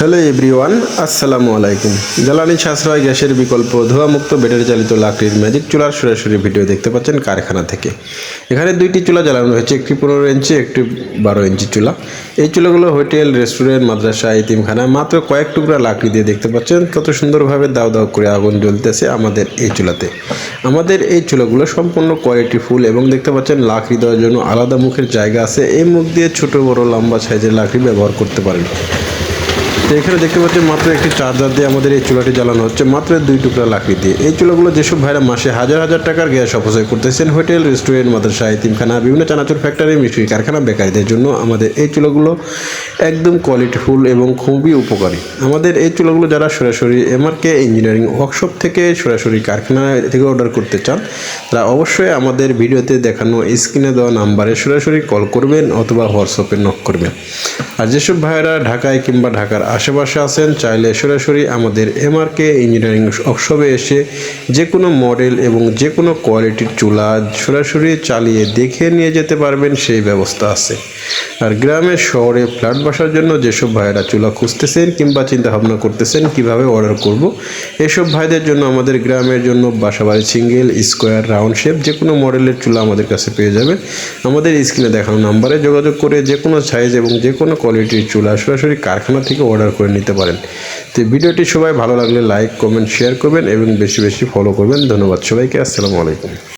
Hello everyone, আসসালামু আলাইকুম। জ্বালানি সাশ্রয়, গ্যাসের বিকল্প, ধোঁয়ামুক্ত ব্যাটারি চালিত লাকড়ির ম্যাজিক চুলার সরাসরি ভিডিও দেখতে পাচ্ছেন কারখানা থেকে। এখানে দুইটি চুলা জ্বালানো হয়েছে, একটি পনেরো ইঞ্চি, একটি বারো ইঞ্চি চুলা। এই চুলাগুলো হোটেল, রেস্টুরেন্ট, মাদ্রাসা ইতিমখানা মাত্র কয়েক টুকরা লাকড়ি দিয়ে দেখতে পাচ্ছেন। কত সুন্দরভাবে দাও দাও করে আগুন জ্বলতেছে আমাদের এই চুলাতে। আমাদের এই চুলাগুলো সম্পূর্ণ কোয়ালিটি ফুল এবং দেখতে পাচ্ছেন লাকড়ি দেওয়ার জন্য আলাদা মুখের জায়গা আছে। এই মুখ দিয়ে ছোট, বড়, লম্বা সাইজের লাকড়ি ব্যবহার করতে পারেন। তো এখানে দেখতে পাচ্ছেন মাত্র একটি চার্জার দিয়ে আমাদের এই চুলাটি জ্বালানো হচ্ছে, মাত্র দুই টুকরা লাকড়ি দিয়ে। এই চুলাগুলো যেসব ভাইরা মাসে হাজার হাজার টাকার গ্যাস অপচয় করতেছেন, হোটেল, রেস্টুরেন্ট মাদ্রাসা ইতিমখানা বিভিন্ন চানাচুর ফ্যাক্টরি মিষ্টি কারখানা, বেকারিদের জন্য আমাদের এই চুলাগুলো একদম কোয়ালিটিফুল এবং খুবই উপকারী। আমাদের এই চুলাগুলো যারা সরাসরি এমআরকে ইঞ্জিনিয়ারিং ওয়ার্কশপ থেকে সরাসরি কারখানা থেকে অর্ডার করতে চান, তারা অবশ্যই আমাদের ভিডিওতে দেখানো স্ক্রিনে দেওয়া নাম্বারে সরাসরি কল করবেন অথবা হোয়াটসঅ্যাপে নক করবেন। আর যেসব ভাইয়েরা ঢাকায় কিংবা ঢাকার আশেপাশে আছেন, চাইলে সরাসরি আমাদের এমআরকে ইঞ্জিনিয়ারিং ওয়ার্কশপে এসে যে কোনো মডেল এবং যে কোনো কোয়ালিটির চুলা সরাসরি চালিয়ে দেখে নিয়ে যেতে পারবেন, সেই ব্যবস্থা আছে। আর গ্রামে, শহরে ফ্ল্যাট বাসার জন্য যেসব ভাইয়েরা চুলা খুঁজতেছেন কিংবা চিন্তা ভাবনা করতেছেন কীভাবে অর্ডার করব, এসব ভাইদের জন্য আমাদের গ্রামের জন্য বাসাবাড়ি সিঙ্গেল স্কোয়ার রাউন্ড শেপ যে কোনো মডেলের চুলা আমাদের কাছে পেয়ে যাবে আমাদের স্ক্রিনে দেখানো নাম্বারে যোগাযোগ করে যে কোনো সাইজ এবং যে কোনো কোয়ালিটির চুলা সরাসরি কারখানা থেকে অর্ডার করে নিতে পারেন। তো ভিডিওটি সবাই ভালো লাগলে লাইক কমেন্ট শেয়ার করবেন এবং বেশি বেশি ফলো করবেন। ধন্যবাদ সবাইকে। আসসালামু আলাইকুম।